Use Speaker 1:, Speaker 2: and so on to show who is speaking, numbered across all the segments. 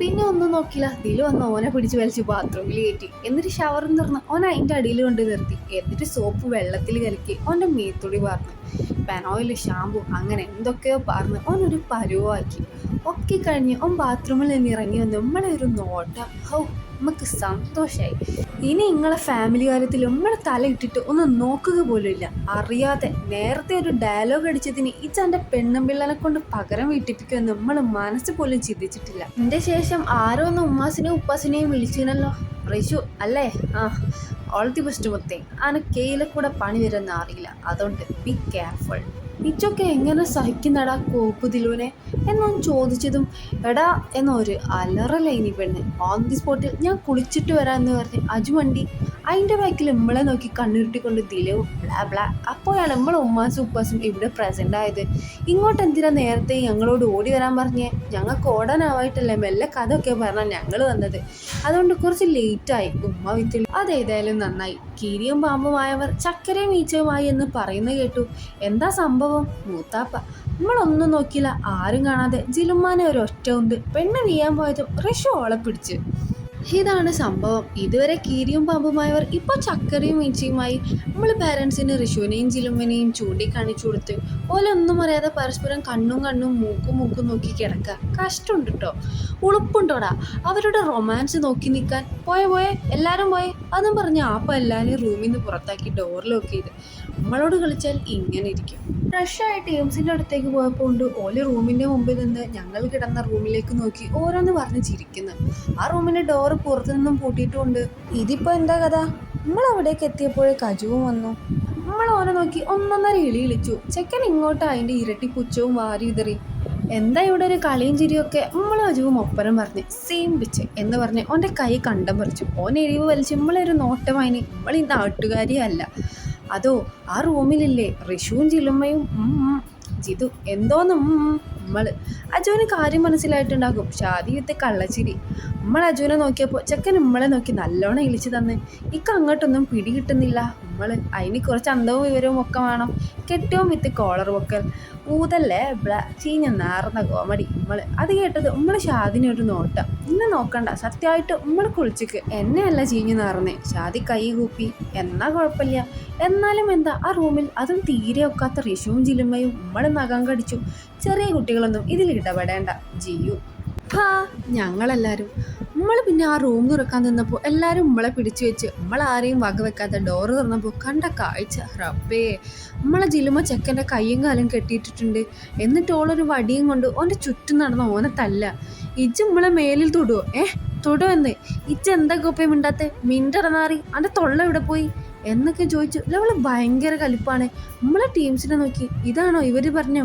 Speaker 1: പിന്നെ ഒന്നും നോക്കില്ല. ദിലു വന്ന് ഓനെ പിടിച്ച് വലിച്ച് ബാത്റൂമിൽ കയറ്റി എന്നിട്ട് ഷവറും തുറന്ന് ഓൻ അതിന്റെ അടിയിൽ കൊണ്ട് നിർത്തി. എന്നിട്ട് സോപ്പ് വെള്ളത്തിൽ കലക്കി ഓന്റെ മേത്തുടി പറഞ്ഞു പെനോയിൽ ഷാമ്പു അങ്ങനെ എന്തൊക്കെയോ പറഞ്ഞ് ഓനൊരു പരുവാക്കി. ഒക്കെ കഴിഞ്ഞ് ഓൻ ബാത്റൂമിൽ നിന്ന് ഇറങ്ങി വന്ന് നമ്മളെ ഒരു നോട്ടം. ഹൗ നമുക്ക് സന്തോഷമായി ഇനി നിങ്ങളെ ഫാമിലി കാര്യത്തിൽ നമ്മളെ തല ഇട്ടിട്ട് ഒന്ന് നോക്കുക പോലുമില്ല അറിയാതെ നേരത്തെ ഒരു ഡയലോഗ് അടിച്ചതിന് ഈ ചന്റെ പെണ്ണും പിള്ളനെ കൊണ്ട് പകരം വീട്ടിപ്പിക്കുമെന്ന് നമ്മൾ മനസ്സ് പോലും ചിന്തിച്ചിട്ടില്ല. എന്റെ ശേഷം ആരോ ഒന്ന് ഉമ്മാസിനെയും ഉപ്പാസിനെയും വിളിച്ചിനല്ലോ റിഷു അല്ലേ? ആ ഓൾ ദി ബെസ്റ്റ് മുത്തേ. ആന കെയിലെ കൂടെ പണി വരുന്ന അറിയില്ല. അതുകൊണ്ട് ബി കെയർഫുൾ ഇച്ചൊക്കെ എങ്ങനെ സഹിക്കുന്നടാ കോപ്പ് ദിലുവിനെ എന്നൊന്ന് ചോദിച്ചതും എടാ എന്നൊരു അലറലൈനി പെണ്ണ്. ഓൺ ദി സ്പോട്ടിൽ ഞാൻ കുളിച്ചിട്ട് വരാമെന്ന് പറഞ്ഞ് അജു വണ്ടി അതിന്റെ ബാക്കിൽ നമ്മളെ നോക്കി കണ്ണുരുട്ടിക്കൊണ്ട് ദിലവും ബ്ലാ ബ്ലാ അപ്പോഴാണ് നമ്മളെ ഉമ്മാസും ഉപ്പാസും ഇവിടെ പ്രസന്റ് ആയത്. ഇങ്ങോട്ട് എന്തിനാ നേരത്തെ ഞങ്ങളോട് ഓടി വരാൻ പറഞ്ഞേ? ഞങ്ങൾക്ക് ഓടാനാവായിട്ടല്ലേ മെല്ലെ കഥയൊക്കെ പറഞ്ഞാൽ ഞങ്ങൾ വന്നത്. അതുകൊണ്ട് കുറച്ച് ലേറ്റായി ഉമ്മ വിത്തിൽ അതേതായാലും നന്നായി. കീരിയും പാമ്പുമായവർ ചക്കരയും ഈച്ചയുമായി എന്ന് പറയുന്നത് കേട്ടു. എന്താ സംഭവം? മൂത്താപ്പ. നമ്മളൊന്നും നോക്കിയില്ല. ആരും കാണാതെ. ജിലുമാനെ ഒരു ഒറ്റ ഉണ്ട്. പെണ്ണ് വീയാൻ പോയതും റഷു ഓളെ പിടിച്ച്. ഇതാണ് സംഭവം. ഇതുവരെ കീരിയും പാമ്പുമായവർ ഇപ്പോൾ ചക്കരയും ഈച്ചയുമായി നമ്മൾ പാരൻസിന് ഋഷുവിനെയും ചിലുമ്പനെയും ചൂണ്ടിക്കാണിച്ചു കൊടുത്ത് ഓലൊന്നും അറിയാതെ പരസ്പരം കണ്ണും കണ്ണും മൂക്കും മൂക്കും നോക്കി കിടക്കുക കഷ്ടമുണ്ട് കേട്ടോ ഉളുപ്പുണ്ടോടാ? അവരുടെ റൊമാൻസ് നോക്കി നിൽക്കാൻ പോയ പോയെ എല്ലാവരും പോയെ. അതും പറഞ്ഞ് ആപ്പ എല്ലാവരെയും റൂമിൽ നിന്ന് പുറത്താക്കി ലോക്ക് ചെയ്ത്. നമ്മളോട് കളിച്ചാൽ ഇങ്ങനെ ഇരിക്കും. ഫ്രഷായിട്ട് എയിംസിന്റെ അടുത്തേക്ക് പോയപ്പോൾ ഉണ്ട് ഓൽ റൂമിന്റെ മുമ്പിൽ നിന്ന് ഞങ്ങൾ കിടന്ന റൂമിലേക്ക് നോക്കി ഓരോന്ന് പറഞ്ഞ് ചിരിക്കുന്നു. ആ റൂമിന്റെ ഡോറ് പുറത്തു നിന്നും പൂട്ടിയിട്ടുമുണ്ട് ഇതിപ്പോൾ എന്താ കഥ? നമ്മൾ അവിടേക്ക് എത്തിയപ്പോഴേ കജുവും വന്നു. നമ്മൾ ഓനെ നോക്കി ഒന്നൊന്നര ഇളി ഇളിച്ചു ചെക്കൻ ഇങ്ങോട്ട് അതിന്റെ ഇരട്ടി പുച്ഛവും വാരി വിതറി. എന്താ ഇവിടെ ഒരു കളിയും ചിരിയൊക്കെ? നമ്മളെ അജുവും ഒപ്പരം പറഞ്ഞ് സെയിം പിച്ച് എന്ന് പറഞ്ഞ് ഓന്റെ കൈ കണ്ടം പറിച്ചു. ഓൻ എരിവ് വലിച്ച് നമ്മളൊരു നോട്ടമായിന് നമ്മൾ ഈ നാട്ടുകാരിയല്ല. അതോ ആ റൂമിലില്ലേ? ഋഷുവും ചിലുമ്മയും. ജിതു എന്തോന്നും? നമ്മൾ അജുവിന് കാര്യം മനസ്സിലായിട്ടുണ്ടാകും. ഷാദിയത്തെ കള്ളച്ചിരി. നമ്മൾ അജുവിനെ നോക്കിയപ്പോൾ ചെക്കൻ നമ്മളെ നോക്കി നല്ലോണം ഇളിച്ചു തന്ന്. ഇക്ക അങ്ങോട്ടൊന്നും പിടി കിട്ടുന്നില്ല നമ്മൾ അതിന് കുറച്ച് അന്തവും വിവരവും ഒക്കെ വേണം. കെട്ടവും വിത്ത് കോളർ പൊക്കൽ ഊതല്ലേ ചീഞ്ഞ നാർന്ന കോമഡി നമ്മൾ അത് കേട്ടത് നമ്മൾ ഷാദിനെ ഒരു നോട്ടം. ഇന്നെ നോക്കണ്ട സത്യമായിട്ട് നമ്മൾ കുളിച്ചിക്ക്. എന്നെയല്ല ചീഞ്ഞു നാർന്നേ ഷാദി കൈ കൂപ്പി. എന്നാ കുഴപ്പമില്ല. എന്നാലും എന്താ ആ റൂമിൽ അതും തീരെ ഒക്കാത്ത റിഷുവും ജിലുമയും നമ്മൾ നഖം കടിച്ചു. ചെറിയ കുട്ടികളൊന്നും ഇതിൽ ഇടപെടേണ്ട. ജിയു. ഹാ ഞങ്ങളെല്ലാവരും നമ്മൾ പിന്നെ ആ റൂം തുറക്കാൻ നിന്നപ്പോൾ എല്ലാവരും നമ്മളെ പിടിച്ചു വെച്ച് നമ്മളാരെയും ആരെയും വകവെക്കാതെ ഡോറ് തുറന്നപ്പോൾ കണ്ട കാഴ്ച റബ്ബേ നമ്മളെ ജിലുമ ചെക്കന്റെ കയ്യും കാലും കെട്ടിയിട്ടിട്ടുണ്ട്. എന്നിട്ട് ഓളൊരു വടിയും കൊണ്ട് ഓന്റെ ചുറ്റും നടന്ന ഓനെ തല്ല. ഇജ്ജ് നമ്മളെ മേലിൽ തൊടുവോ? ഏഹ് തൊടുവെന്ന് ഇജ്ജ് എന്താ കൊപ്പയും മിണ്ടാത്തെ മിണ്ടറന്നാറി അവന്റെ തൊള്ള ഇവിടെ പോയി? എന്നൊക്കെ ചോദിച്ചു അവൾ ഭയങ്കര കലിപ്പാണ്. നമ്മളെ ടീംസിനെ നോക്കി ഇതാണോ ഇവർ പറഞ്ഞ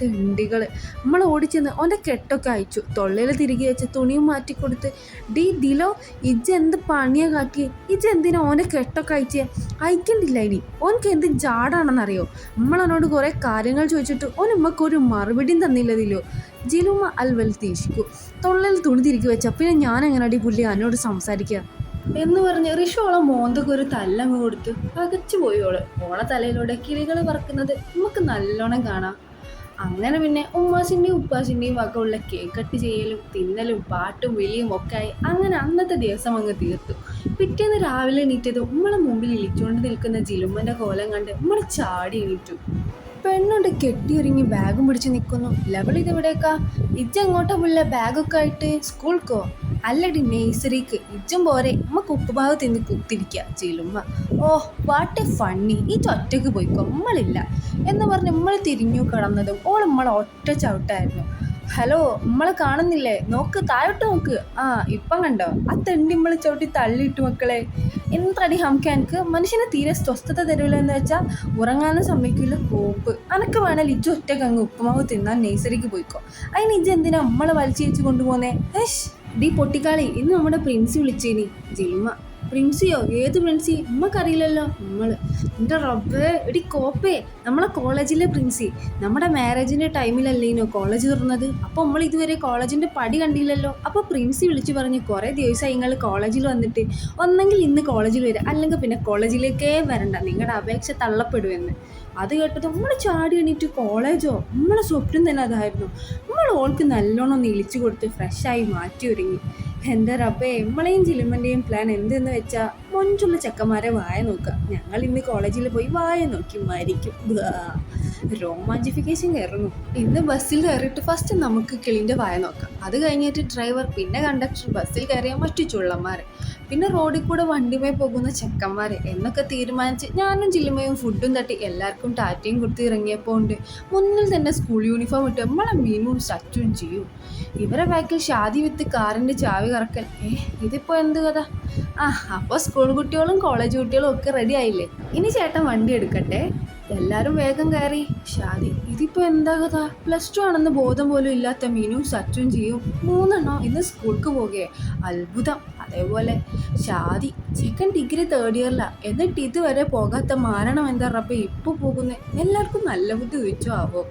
Speaker 1: തെണ്ടികൾ നമ്മൾ ഓടിച്ചെന്ന് ഓന്റെ കെട്ടൊക്കെ അയച്ചു. തൊള്ളയിൽ തിരികെ വെച്ച് തുണിയും മാറ്റി കൊടുത്ത് ഡീ ദിലോ ഇജ്ജ് എന്ത് പണിയാ കാട്ടിയേ? ഇജ്ജ് എന്തിനാ ഓന്റെ കെട്ടൊക്കെ അയച്ചേ? അയക്കണ്ടില്ല ഇനി. ഓനക്ക് എന്ത് ജാടാണെന്നറിയോ? നമ്മളവനോട് കുറേ കാര്യങ്ങൾ ചോദിച്ചിട്ട് ഓൻ ഉമ്മക്ക് ഒരു മറുപടിയും തന്നില്ല ദിലോ. ജിലുമ അൽവൽ തീശിക്കു തൊള്ളയിൽ തുണി തിരികെ വെച്ച പിന്നെ ഞാൻ എങ്ങനെയാടി പുള്ളി അവനോട് സംസാരിക്കുക എന്ന് പറഞ്ഞ് ഋഷു ഓളെ മോന്തക്ക് ഒരു തല്ലങ്ങ് കൊടുത്തു അകച്ചു പോയി ഓൾ ഓളെ തലയിലൂടെ കിളികൾ പറക്കുന്നത് നമുക്ക് നല്ലോണം കാണാം. അങ്ങനെ പിന്നെ ഉമ്മാസിന്റെയും ഉപ്പാസിന്റെയും ഒക്കെ ഉള്ള കേക്ക് കട്ട് ചെയ്യലും തിന്നലും പാട്ടും വിളിയും ഒക്കെ ആയി അങ്ങനെ അന്നത്തെ ദിവസം അങ്ങ് തീർത്തു. പിറ്റേന്ന് രാവിലെ എണീറ്റത് ഉമ്മളെ മുമ്പിൽ ഇളിച്ചുകൊണ്ട് നിൽക്കുന്ന ജിലുമ്മന്റെ കോലം കണ്ട് നമ്മൾ ചാടി എണീറ്റു. പെണ്ണുണ്ട്. കെട്ടിയൊരുങ്ങി ബാഗും പിടിച്ച് നിൽക്കുന്നു ലെവൽ ഇതെവിടേക്കാ? ഇജ്ജ് എങ്ങോട്ടാ പുള്ള ബാഗൊക്കെ ആയിട്ട് സ്കൂൾക്കോ? അല്ലടി നേഴ്സറിക്ക് ഇജ്ജും പോരെ. നമുക്ക് ഉപ്പുമാവ് തിന്ന് കുത്തിരിക്കുക ചിലുമ്മ ഓ വാട്ട് എ ഫണ്ണി ഈ ഒറ്റയ്ക്ക് പോയിക്കോ. നമ്മളില്ല എന്ന് പറഞ്ഞ് നമ്മൾ തിരിഞ്ഞു കിടന്നതും ഓൾ നമ്മളെ ഒറ്റ ചവിട്ടായിരുന്നു. ഹലോ നമ്മളെ കാണുന്നില്ലേ? നോക്ക് താഴോട്ട് നോക്ക്. ആ ഇപ്പം കണ്ടോ? ആ തെണ്ടി നമ്മൾ ചവിട്ടി തള്ളിയിട്ട് മക്കളെ. എന്തടി ഹംക്ക് എനിക്ക് മനുഷ്യനെ തീരെ സ്വസ്ഥത തരൂല എന്ന് വെച്ചാൽ ഉറങ്ങാനും സമ്മതിക്കില്ല കോപ്പ്. അനക്ക് വേണേൽ ഇജ്ജ് ഒറ്റയ്ക്ക് അങ്ങ് ഉപ്പുമാവ് തിന്നാൻ നേഴ്സറിക്ക് പോയിക്കോ. അതിന് ഇജ്ജ് എന്തിനാ നമ്മളെ വലിച്ചു വെച്ച് കൊണ്ടുപോകുന്നേ ഏഷ് ഡി പൊട്ടിക്കാളി ഇന്ന് നമ്മുടെ പ്രിൻസ് വിളിച്ചേനി ജിൽമ. പ്രിൻസിയോ ഏത് പ്രിൻസി? നമ്മക്കറിയില്ലല്ലോ. നമ്മൾ എന്റെ റബ്ബ് എടി കോപ്പേ നമ്മളെ കോളേജിലെ പ്രിൻസി. നമ്മുടെ മാരേജിന്റെ ടൈമിലല്ലേനോ കോളേജ് തുറന്നത്? അപ്പോൾ നമ്മൾ ഇതുവരെ കോളേജിന്റെ പടി കണ്ടില്ലല്ലോ. അപ്പോൾ പ്രിൻസി വിളിച്ചു പറഞ്ഞ് കുറേ ദിവസമായി നിങ്ങൾ കോളേജിൽ വന്നിട്ട്. ഒന്നെങ്കിൽ ഇന്ന് കോളേജിൽ വരിക അല്ലെങ്കിൽ പിന്നെ കോളേജിലേക്കേ വരണ്ട. നിങ്ങളുടെ അപേക്ഷ തള്ളപ്പെടുമെന്ന് അത് കേട്ടത് നമ്മൾ ചാടി എണീറ്റ് കോളേജോ? നമ്മളെ സ്വപ്നം തന്നെ അതായിരുന്നു. നമ്മൾ ഓൾക്ക് നല്ലോണം ഒന്ന് ഇളിച്ചു കൊടുത്ത് ഫ്രഷായി മാറ്റി ഒരുങ്ങി എന്റെ റബ്ബേ എമ്മളെയും ചിലുമന്റെയും പ്ലാൻ എന്തെന്ന് വെച്ചാൽ മൊഞ്ചുള്ള ചെക്കന്മാരെ വായ നോക്കുക ഞങ്ങൾ ഇന്ന് കോളേജിൽ പോയി വായ നോക്കി മരിക്കും. റോമാഞ്ചിഫിക്കേഷൻ കയറുന്നു ഇന്ന് ബസ്സിൽ കയറിയിട്ട് ഫസ്റ്റ് നമുക്ക് കിളിന്റെ വായ നോക്കാം. അത് കഴിഞ്ഞിട്ട് ഡ്രൈവർ പിന്നെ കണ്ടക്ടർ ബസ്സിൽ കയറിയ മറ്റു ചുള്ളന്മാർ പിന്നെ റോഡിൽ കൂടെ വണ്ടിമേ പോകുന്ന ചെക്കന്മാർ എന്നൊക്കെ തീരുമാനിച്ച് ഞാനും ചില്ലുമയും ഫുഡും തട്ടി എല്ലാവർക്കും ടാറ്റയും കൊടുത്ത് ഇറങ്ങിയപ്പോൾ ഉണ്ട്. മുന്നിൽ തന്നെ സ്കൂൾ യൂണിഫോം ഇട്ട് നമ്മളെ മീനും സറ്റും ചെയ്യും. ഇവരെ ബാക്കിൽ ഷാദി വിത്ത് കാറിന്റെ ചാവി കറക്കൽ. ഏ ഇതിപ്പോൾ എന്ത് കഥ? ആ അപ്പോൾ സ്കൂൾ കുട്ടികളും കോളേജ് കുട്ടികളും ഒക്കെ റെഡി ആയില്ലേ? ഇനി ചേട്ടൻ വണ്ടി എടുക്കട്ടെ? എല്ലാരും വേഗം കയറി. ഷാദി ഇതിപ്പോ എന്താ കഥ? പ്ലസ് ടു ആണെന്ന് ബോധം പോലും ഇല്ലാത്ത മീനും സച്ചും ചെയ്യും മൂന്നെണ്ണം ഇന്ന് സ്കൂൾക്ക് പോകുകയെ അത്ഭുതം. അതേപോലെ ഷാദി സെക്കൻഡ് ഡിഗ്രി തേർഡ് ഇയറിലാ എന്നിട്ട് ഇതുവരെ പോകാത്ത മാരണം എന്താ റബ്ബെ? ഇപ്പൊ പോകുന്നേ. എല്ലാവർക്കും നല്ല ബുദ്ധി വെച്ചോ ആവോ?